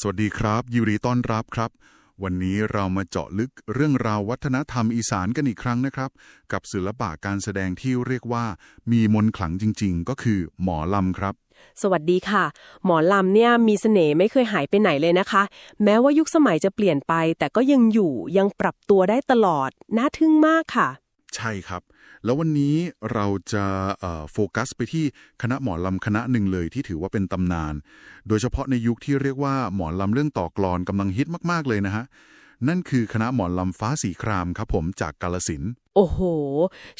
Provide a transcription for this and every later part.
สวัสดีครับ ยินดีต้อนรับครับ วันนี้เรามาเจาะลึกเรื่องราววัฒนธรรมอีสานกันอีกครั้งนะครับ กับศิลปะการแสดงที่เรียกว่ามีมนต์ขลังจริง ๆ ก็คือหมอลำครับ สวัสดีค่ะ หมอลำเนี่ยมีเสน่ห์ไม่เคยหายไปไหนเลยนะคะ แม้ว่ายุคสมัยจะเปลี่ยนไป แต่ก็ยังอยู่ยังปรับตัวได้ตลอด น่าทึ่งมากค่ะ ใช่ครับ แล้ววันนี้เราจะโฟกัสไปที่คณะหมอลำคณะหนึ่งเลยที่ถือว่าเป็นตำนาน โดยเฉพาะในยุคที่เรียกว่าหมอลำเรื่องต่อกลอนกำลังฮิตมากๆเลยนะฮะ นั่นคือคณะหมอลำฟ้าสีครามครับผมจากกาลสินโอ้โห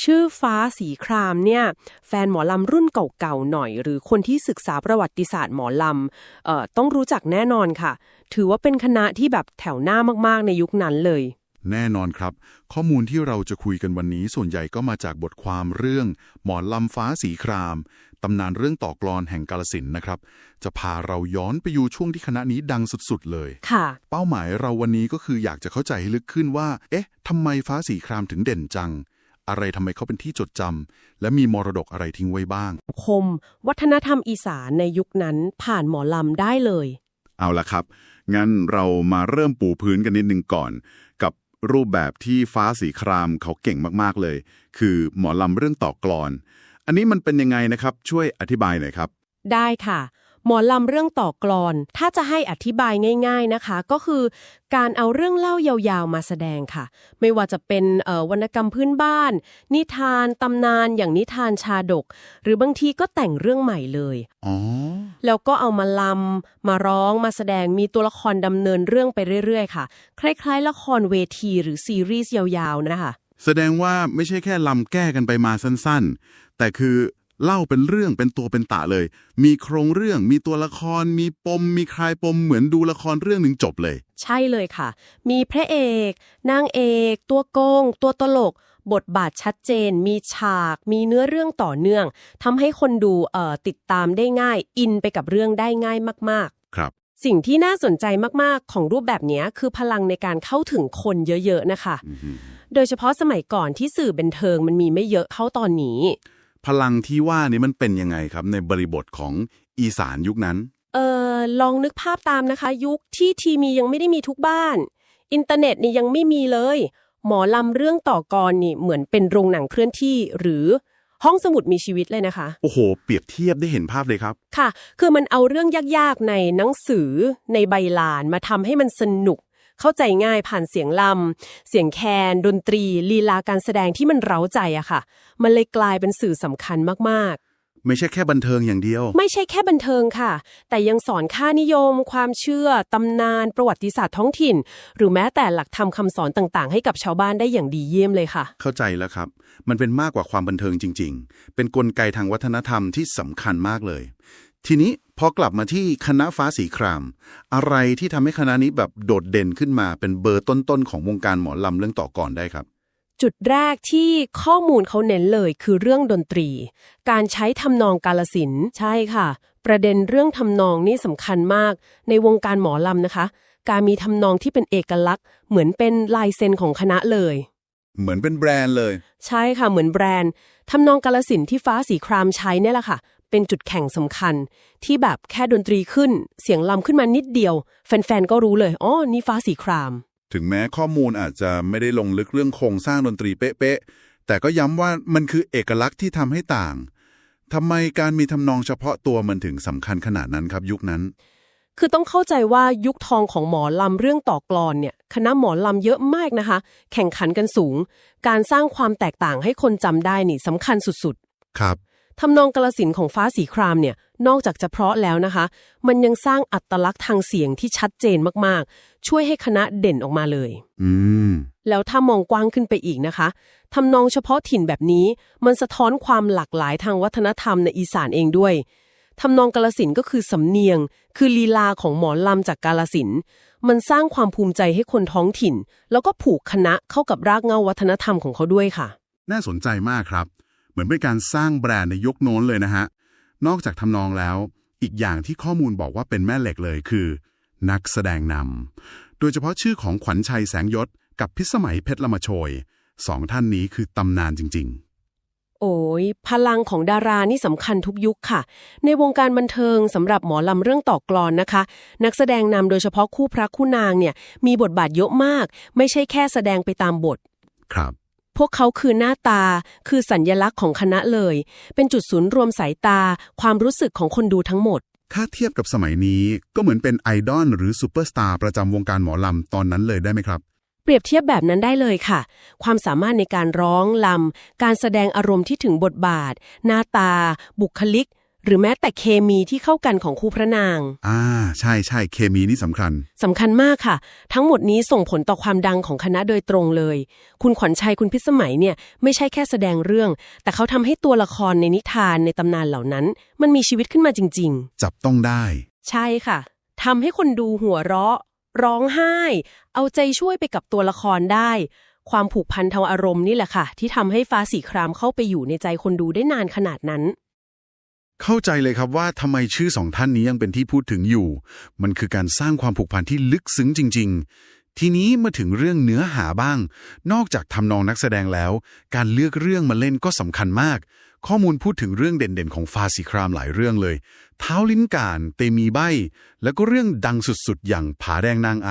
ชื่อฟ้าสีครามเนี่ย แฟนหมอลำรุ่นเก่าๆหน่อย หรือคนที่ศึกษาประวัติศาสตร์หมอลำเอ่อต้องรู้จักแน่นอนค่ะ ถือว่าเป็นคณะที่แบบแถวหน้ามากๆในยุคนั้นเลย แน่นอนครับ ข้อมูลที่เราจะคุยกันวันนี้ส่วนใหญ่ก็มาจากบทความเรื่อง หมอลำฟ้าสีคราม ตำนานเรื่องต่อกลอนแห่งกาลสินธุ์นะครับ จะพาเราย้อนไปอยู่ช่วงที่คณะนี้ดังสุดๆ เลยค่ะ เป้าหมายเราวันนี้ก็คืออยากจะเข้าใจให้ลึกขึ้นว่า เอ๊ะทำไมฟ้าสีครามถึงเด่นจัง อะไรทำไมเขาเป็นที่จดจำและมีมรดกอะไรทิ้งไว้บ้าง คม วัฒนธรรมอีสานในยุคนั้นผ่านหมอลำได้เลย เอาละครับ งั้นเรามาเริ่มปูพื้นกันนิดนึงก่อน กับ รูปแบบที่ฟ้าสีครามเขาเก่งมากๆเลย คือหมอลำเรื่องต่อกลอน อันนี้มันเป็นยังไงนะครับ ช่วยอธิบายหน่อยครับ ได้ค่ะ หมอลำเรื่องต่อกลอน ถ้าจะให้อธิบายง่าย ๆนะคะ ก็คือการเอาเรื่องเล่ายาวๆมาแสดงค่ะ ไม่ว่าจะเป็นเอ่อวรรณกรรมพื้นบ้าน นิทานตำนานอย่างนิทานชาดก หรือบางทีก็แต่งเรื่องใหม่เลยอ๋อแล้วก็เอามาลำมาร้องมาแสดงมีตัวละครดำเนินเรื่องไปเรื่อยๆค่ะ คล้ายๆ ละครเวทีหรือซีรีส์ยาวๆนะคะแสดงว่าไม่ใช่แค่ลำแก้กันไปมาสั้นๆ แต่คือ เล่าเป็นเรื่องเป็นตัวเป็นตะเลย มีโครงเรื่อง มีตัวละคร มีปม มีคลายปมเหมือนดูละครเรื่องหนึ่งจบเลย ใช่เลยค่ะ มีพระเอก นางเอก ตัวโกง ตัวตลก บทบาทชัดเจน มีฉาก มีเนื้อเรื่องต่อเนื่องทำให้คนดูเอ่อติดตามได้ง่าย อินไปกับเรื่องได้ง่ายมากครับๆสิ่งที่น่าสนใจมากๆ ของรูปแบบเนี้ยคือพลังในการเข้าถึงคนเยอะๆนะคะ โดยเฉพาะสมัยก่อนที่สื่อบันเทิงมันมีไม่เยอะเท่าตอนนี้ พลังที่ว่านี่มันเป็นยังไงครับ ในบริบทของอีสานยุคนั้น เออลองนึกภาพตามนะคะ ยุคที่ทีวียังไม่ได้มีทุกบ้าน อินเทอร์เน็ตนี่ยังไม่มีเลย หมอลำเรื่องต่อกรนี่เหมือนเป็นโรงหนังเคลื่อนที่หรือห้องสมุดมีชีวิตเลยนะคะ โอ้โห เปรียบเทียบได้เห็นภาพเลยครับ ค่ะ คือมันเอาเรื่องยากๆในหนังสือในใบลานมาทำให้มันสนุก เข้าใจง่ายผ่านเสียงลำ เสียงแคน ดนตรี ลีลาการแสดงที่มันเร้าใจอะค่ะ มันเลยกลายเป็นสื่อสำคัญมากๆ ไม่ใช่แค่บันเทิงอย่างเดียว ไม่ใช่แค่บันเทิงค่ะ แต่ยังสอนค่านิยม ความเชื่อ ตำนาน ประวัติศาสตร์ท้องถิ่น หรือแม้แต่หลักธรรมคำสอนต่างๆ ให้กับชาวบ้านได้อย่างดีเยี่ยมเลยค่ะ เข้าใจแล้วครับ มันเป็นมากกว่าความบันเทิงจริง ๆ เป็นนกลไกทางวัฒนธรรมที่สำคัญมากเลย ทีนี้พอกลับมาที่คณะฟ้าสีคราม อะไรที่ทำให้คณะนี้แบบโดดเด่นขึ้นมาเป็นเบอร์ต้นๆของวงการหมอลำเรื่องต่อก่อนได้ครับจุดแรกที่ข้อมูลเขาเน้นเลยคือเรื่องดนตรี การใช้ทำนองกาลสินธุ์ใช่ค่ะ ประเด็นเรื่องทำนองนี่สำคัญมาก ในวงการหมอลำนะคะ การมีทำนองที่เป็นเอกลักษณ์ เหมือนเป็นลายเซ็นของคณะเลย เหมือนเป็นแบรนด์เลย ใช่ค่ะเหมือนแบรนด์ทำนองกาลสินธุ์ที่ฟ้าสีครามใช้เนี่ยแหละค่ะ เป็นจุดแข่งสำคัญ ที่แบบแค่ดนตรีขึ้น เสียงลำขึ้นมานิดเดียว แฟนๆ ก็รู้เลยอ๋อนี่ฟ้าสีคราม ถึงแม้ข้อมูลอาจจะไม่ได้ลงลึกเรื่องโครงสร้างดนตรีเป๊ะๆ แต่ก็ย้ำว่ามันคือเอกลักษณ์ที่ทำให้ต่างทำไมการมีทำนองเฉพาะตัวมันถึงสำคัญขนาดนั้นครับยุคนั้น คือต้องเข้าใจว่ายุคทองของหมอลำเรื่องต่อกลอนเนี่ยคณะหมอลำเยอะมากนะคะ แข่งขันกันสูง การสร้างความแตกต่างให้คนจำได้นี่สำคัญสุดครับๆ ทำนองกาลสินธุ์ของฟ้าสีครามเนี่ยนอกจากจะเพราะแล้วนะคะ มันยังสร้างอัตลักษณ์ทางเสียงที่ชัดเจนมากๆ ช่วยให้คณะเด่นออกมาเลย อืม แล้วถ้ามองกว้างขึ้นไปอีกนะคะทำนองเฉพาะถิ่นแบบนี้มันสะท้อนความหลากหลายทางวัฒนธรรมในอีสานเองด้วยทำนองกาลสินธุ์ก็คือสำเนียง คือลีลาของหมอลำจากกาลสินธุ์มันสร้างความภูมิใจให้คนท้องถิ่น แล้วก็ผูกคณะเข้ากับรากเหง้าวัฒนธรรมของเขาด้วยค่ะ น่าสนใจมากครับ เหมือนเป็นการสร้างแบรนด์ในยุคโน้นเลยนะฮะ นอกจากทำนองแล้ว อีกอย่างที่ข้อมูลบอกว่าเป็นแม่เหล็กเลยคือ นักแสดงนำ โดยเฉพาะชื่อของขวัญชัยแสงยศ กับพิสมัยเพชรละมาโชยสองท่านนี้คือตำนานจริงโอ้ยพลังของดารานี่สำคัญทุกยุคค่ะ ในวงการบันเทิงสำหรับหมอลำเรื่องต่อกลอนนะคะ นักแสดงนำโดยเฉพาะคู่พระคู่นางเนี่ย มีบทบาทเยอะมาก ไม่ใช่แค่แสดงไปตามบท ครับ พวกเขาคือหน้าตา คือสัญญลักษณ์ของคณะเลย เป็นจุดศูนย์รวมสายตา ความรู้สึกของคนดูทั้งหมด ถ้าเทียบกับสมัยนี้ก็เหมือนเป็นไอดอลหรือซูเปอร์สตาร์ประจำวงการหมอลำตอนนั้นเลยได้ไหมครับ เปรียบเทียบแบบนั้นได้เลยค่ะ ความสามารถในการร้องลำการแสดงอารมณ์ที่ถึงบทบาท หน้าตา บุคลิก หรือแม้แต่เคมีที่เข้ากันของคู่พระนาง อ่า ใช่ใช่เคมีนี่สำคัญ สำคัญมากค่ะ ทั้งหมดนี้ส่งผลต่อความดังของคณะโดยตรงเลย คุณขวัญชัยคุณพิสมัยเนี่ยไม่ใช่แค่แสดงเรื่อง แต่เขาทำให้ตัวละครในนิทานในตำนานเหล่านั้น มันมีชีวิตขึ้นมาจริง จับต้องได้ ๆ ใช่ค่ะทำให้คนดูหัวเราะ ร้องไห้ เอาใจช่วยไปกับตัวละครได้ ความผูกพันทางอารมณ์นี่แหละค่ะ ที่ทำให้ฟ้าสีครามเข้าไปอยู่ในใจคนดูได้นานขนาดนั้น เข้าใจเลยครับว่าทำไมชื่อสองท่านนี้ยังเป็นที่พูดถึงอยู่ มันคือการสร้างความผูกพันที่ลึกซึ้งจริง ๆ ทีนี้มาถึงเรื่องเนื้อหาบ้าง นอกจากทำนองนักแสดงแล้ว การเลือกเรื่องมาเล่นก็สำคัญมาก ข้อมูลพูดถึงเรื่องเด่นๆ ของฟาสีครามหลายเรื่องเลย เท้าลิ้นกานเตมีใบ แล้วก็เรื่องดังสุดๆ อย่างผาแดงนางไอ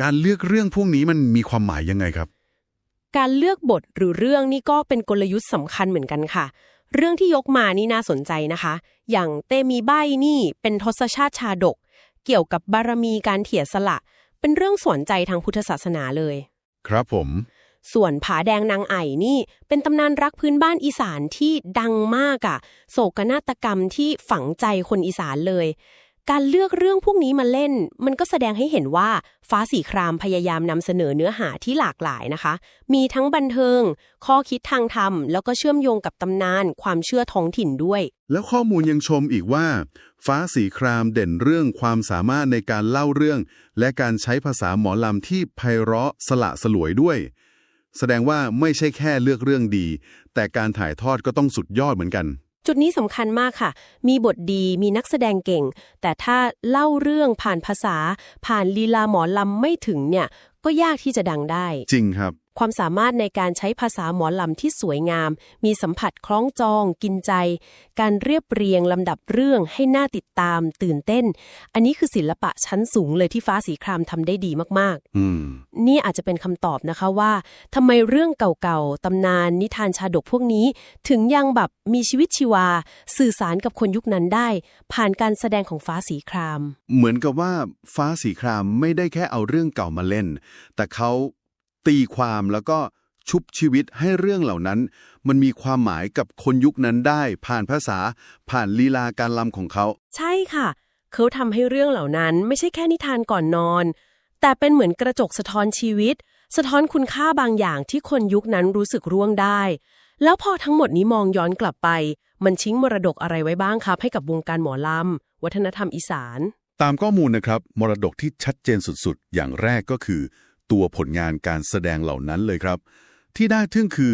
การเลือกเรื่องพวกนี้มันมีความหมายยังไงครับ การเลือกบทหรือเรื่องนี่ก็เป็นกลยุทธ์สำคัญเหมือนกันค่ะ เรื่องที่ยกมานี่น่าสนใจนะคะ อย่างเตมีใบนี่เป็นทศชาติชาดก เกี่ยวกับบารมีการเถียสละ เป็นเรื่องสวนใจทางพุทธศาสนาเลย ครับผม ส่วนผาแดงนางไอ่นี่ เป็นตำนานรักพื้นบ้านอีสานที่ดังมากอะโศกนาฏกรรมที่ฝังใจคนอีสานเลย การเลือกเรื่องพวกนี้มาเล่น มันก็แสดงให้เห็นว่าฟ้าสีครามพยายามนำเสนอเนื้อหาที่หลากหลายนะคะ มีทั้งบันเทิง ข้อคิดทางธรรม แล้วก็เชื่อมโยงกับตำนาน ความเชื่อท้องถิ่นด้วย แล้วข้อมูลยังชมอีกว่า ฟ้าสีครามเด่นเรื่องความสามารถในการเล่าเรื่อง และการใช้ภาษาหมอลำที่ไพเราะสละสลวยด้วย แสดงว่าไม่ใช่แค่เลือกเรื่องดี แต่การถ่ายทอดก็ต้องสุดยอดเหมือนกัน จุดนี้สำคัญมากค่ะ มีบทดีมีนักแสดงเก่ง แต่ถ้าเล่าเรื่องผ่านภาษา ผ่านลีลาหมอลำไม่ถึงเนี่ย ก็ยากที่จะดังได้ จริงครับ ความสามารถในการใช้ภาษาหมอลำที่สวยงาม มีสัมผัสคล้องจอง กินใจ การเรียบเรียงลำดับเรื่องให้น่าติดตาม ตื่นเต้น อันนี้คือศิลปะชั้นสูงเลยที่ฟ้าสีครามทำได้ดีมากอืมๆนี่อาจจะเป็นคำตอบนะคะว่าทำไมเรื่องเก่าๆตำนานนิทานชาดกพวกนี้ ถึงยังแบบมีชีวิตชีวา สื่อสารกับคนยุคนั้นได้ ผ่านการแสดงของฟ้าสีคราม เหมือนกับว่าฟ้าสีครามไม่ได้แค่เอาเรื่องเก่ามาเล่น แต่เขา ตีความแล้วก็ชุบชีวิตให้เรื่องเหล่านั้น มันมีความหมายกับคนยุคนั้นได้ ผ่านภาษา ผ่านลีลาการลำของเขา ใช่ค่ะ เขาทำให้เรื่องเหล่านั้นไม่ใช่แค่นิทานก่อนนอน แต่เป็นเหมือนกระจกสะท้อนชีวิต สะท้อนคุณค่าบางอย่างที่คนยุคนั้นรู้สึกร่วงได้ แล้วพอทั้งหมดนี้มองย้อนกลับไป มันชิ้งมรดกอะไรไว้บ้างครับ ให้กับวงการหมอลำวัฒนธรรมอีสาน ตามข้อมูลนะครับ มรดกที่ชัดเจนสุดๆ อย่างแรกก็คือ ตัวผลงานการแสดงเหล่านั้นเลยครับ ที่น่าทึ่งคือ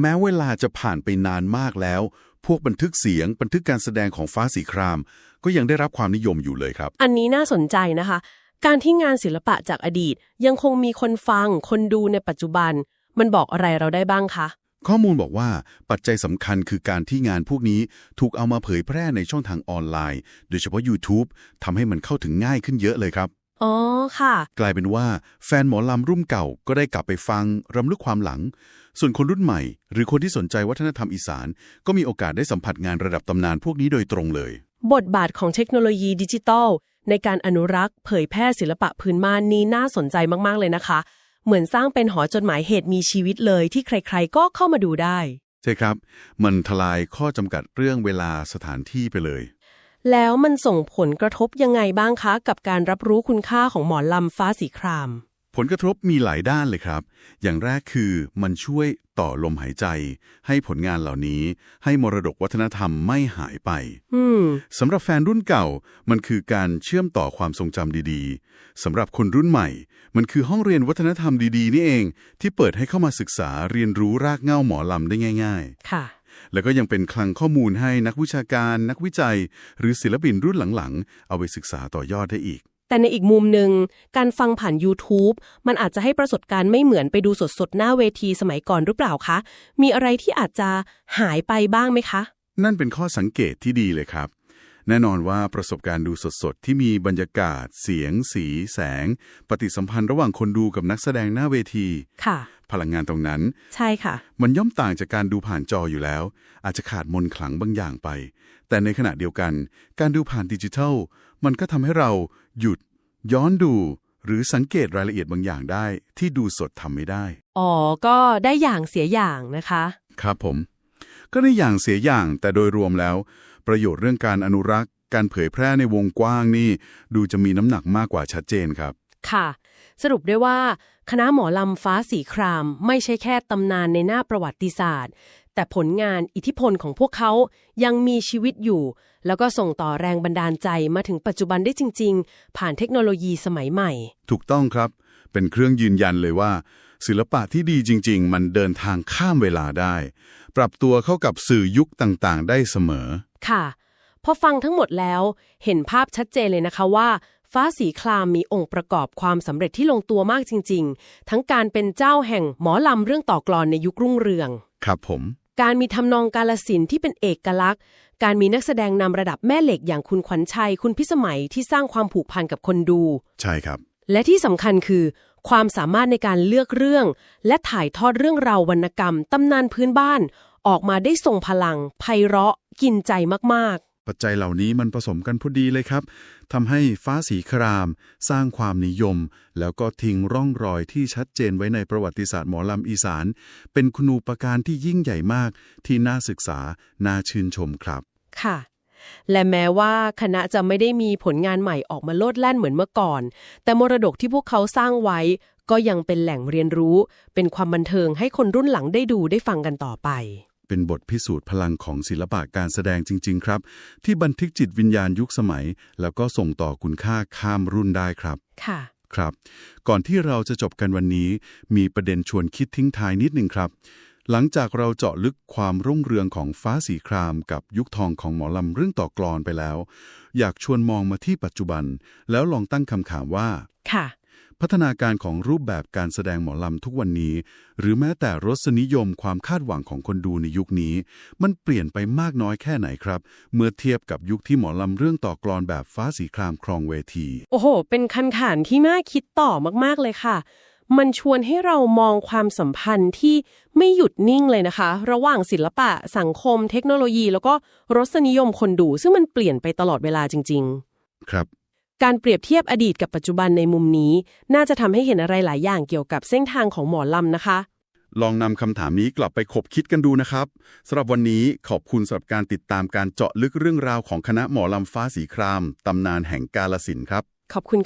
แม้เวลาจะผ่านไปนานมากแล้ว พวกบันทึกเสียงบันทึกการแสดงของฟ้าสีคราม ก็ยังได้รับความนิยมอยู่เลยครับ อันนี้น่าสนใจนะคะ การที่งานศิลปะจากอดีต ยังคงมีคนฟัง คนดูในปัจจุบัน มันบอกอะไรเราได้บ้างคะข้อมูลบอกว่าปัจจัยสำคัญคือการที่งานพวกนี้ถูกเอามาเผยแพร่ในช่องทางออนไลน์ โดยเฉพาะ YouTube ทำให้มันเข้าถึงง่ายขึ้นเยอะเลยครับ อ๋อค่ะ กลายเป็นว่าแฟนหมอลำรุ่นเก่าก็ได้กลับไปฟังรำลึกความหลัง ส่วนคนรุ่นใหม่ หรือคนที่สนใจวัฒนธรรมอีสาน ก็มีโอกาสได้สัมผัสงานระดับตำนานพวกนี้โดยตรงเลย บทบาทของเทคโนโลยีดิจิทัล ในการอนุรักษ์ เผยแพร่ศิลปะพื้นบ้านนี้น่าสนใจมาก ๆ เลยนะคะ เหมือนสร้างเป็นหอจดหมายเหตุมีชีวิตเลยที่ใคร ๆ ก็เข้ามาดูได้ ใช่ครับ มันทลายข้อจำกัดเรื่องเวลาสถานที่ไปเลย แล้วมันส่งผลกระทบยังไงบ้างคะ กับการรับรู้คุณค่าของหมอลำฟ้าสีคราม ผลกระทบมีหลายด้านเลยครับ อย่างแรกคือมันช่วยต่อลมหายใจ ให้ผลงานเหล่านี้ ให้มรดกวัฒนธรรมไม่หายไปอืมสำหรับแฟนรุ่นเก่า มันคือการเชื่อมต่อความทรงจำดีๆสำหรับคนรุ่นใหม่ มันคือห้องเรียนวัฒนธรรมดีๆ นี่เอง ที่เปิดให้เข้ามาศึกษาเรียนรู้รากเหง้าหมอลำได้ง่ายค่ะๆ แล้วก็ยังเป็นคลังข้อมูลให้นักวิชาการนักวิจัย หรือศิลปินรุ่นหลังๆ เอาไปศึกษาต่อยอดได้อีก แต่ในอีกมุมหนึ่ง การฟังผ่าน YouTube มันอาจจะให้ประสบการณ์ไม่เหมือนไปดูสดๆ หน้าเวทีสมัยก่อนหรือเปล่าคะ มีอะไรที่อาจจะหายไปบ้างไหมคะ นั่นเป็นข้อสังเกตที่ดีเลยครับ แน่นอนว่าประสบการณ์ดูสดๆ ที่มีบรรยากาศ เสียง สี แสง ปฏิสัมพันธ์ระหว่างคนดูกับนักแสดงหน้าเวที ค่ะ พลังงานตรงนั้น ใช่ค่ะ มันย่อมต่างจากการดูผ่านจออยู่แล้ว อาจจะขาดมนต์ขลังบางอย่างไป แต่ในขณะเดียวกัน การดูผ่านดิจิทัล มันก็ทำให้เราหยุด ย้อนดู หรือสังเกตรายละเอียดบางอย่างได้ ที่ดูสดทำไม่ได้ อ๋อ ก็ได้อย่างเสียอย่างนะคะ ครับผม ก็ได้อย่างเสียอย่างแต่โดยรวมแล้ว ประโยชน์เรื่องการอนุรักษ์ การเผยแพร่ในวงกว้างนี่ ดูจะมีน้ำหนักมากกว่าชัดเจนครับ ค่ะ สรุปได้ว่า คณะหมอลำฟ้าสีคราม ไม่ใช่แค่ตำนานในหน้าประวัติศาสตร์ แต่ผลงานอิทธิพลของพวกเขายังมีชีวิตอยู่ แล้วก็ส่งต่อแรงบันดาลใจมาถึงปัจจุบันได้จริง ๆ ผ่านเทคโนโลยีสมัยใหม่ ถูกต้องครับ เป็นเครื่องยืนยันเลยว่า ศิลปะที่ดีจริง ๆ มันเดินทางข้ามเวลาได้ ปรับตัวเข้ากับสื่อยุคต่างๆ ได้เสมอ ค่ะ พอฟังทั้งหมดแล้วเห็นภาพชัดเจนเลยนะคะว่า ฟ้าสีครามมีองค์ประกอบความสำเร็จที่ลงตัวมากจริง ๆ ทั้งการเป็นเจ้าแห่งหมอลำเรื่องต่อกลอนในยุครุ่งเรือง ครับผม การมีทำนองกาลสินธุ์ที่เป็นเอกลักษณ์ การมีนักแสดงนำระดับแม่เหล็กอย่างคุณขวัญชัย คุณพิสมัยที่สร้างความผูกพันกับคนดู ใช่ครับ และที่สำคัญคือ ความสามารถในการเลือกเรื่อง และถ่ายทอดเรื่องราววรรณกรรมตำนานพื้นบ้าน ออกมาได้ทรงพลัง ไพเราะ กินใจมากปัจจัยเหล่านี้มันผสมกันพอดีเลยครับทำให้ฟ้าสีคราม สร้างความนิยม แล้วก็ทิ้งร่องรอยที่ชัดเจนไว้ในประวัติศาสตร์หมอลำอีสาน เป็นคุณูปการที่ยิ่งใหญ่มากที่น่าศึกษาน่าชื่นชมครับๆค่ะ และแม้ว่าคณะจะไม่ได้มีผลงานใหม่ออกมาโลดแล่นเหมือนเมื่อก่อน แต่มรดกที่พวกเขาสร้างไว้ ก็ยังเป็นแหล่งเรียนรู้ เป็นความบันเทิงให้คนรุ่นหลังได้ดูได้ฟังกันต่อไป เป็นบทพิสูจน์พลังของศิลปะการแสดงจริง ๆ ครับ ที่บันทึกจิตวิญญาณยุคสมัย แล้วก็ส่งต่อคุณค่าข้ามรุ่นได้ครับ ค่ะ ครับ ก่อนที่เราจะจบกันวันนี้ มีประเด็นชวนคิดทิ้งท้ายนิดหนึ่งครับ หลังจากเราเจาะลึกความรุ่งเรืองของฟ้าสีครามกับยุคทองของหมอลำเรื่องต่อกลอนไปแล้ว อยากชวนมองมาที่ปัจจุบัน แล้วลองตั้งคำถามว่า ค่ะ พัฒนาการของรูปแบบการแสดงหมอลำทุกวันนี้ หรือแม้แต่รสนิยมความคาดหวังของคนดูในยุคนี้ มันเปลี่ยนไปมากน้อยแค่ไหนครับ เมื่อเทียบกับยุคที่หมอลำเรื่องต่อกลอนแบบฟ้าสีครามครองเวที โอ้โห เป็นคันขานที่น่าคิดต่อมากๆเลยค่ะ มันชวนให้เรามองความสัมพันธ์ที่ไม่หยุดนิ่งเลยนะคะ ระหว่างศิลปะ สังคม เทคโนโลยี แล้วก็รสนิยมคนดู ซึ่งมันเปลี่ยนไปตลอดเวลาจริงครับๆการเปรียบเทียบอดีตกับปัจจุบันในมุมนี้ น่าจะทำให้เห็นอะไรหลายอย่างเกี่ยวกับเส้นทางของหมอลำนะคะลองนำคำถามนี้กลับไปคบคิดกันดูนะครับสำหรับวันนี้ขอบคุณสำหรับการติดตามการเจาะลึกเรื่องราวของคณะหมอลำฟ้าสีคราม ตำนานแห่งกาลสินธุ์ครับ ขอบคุณค่ะ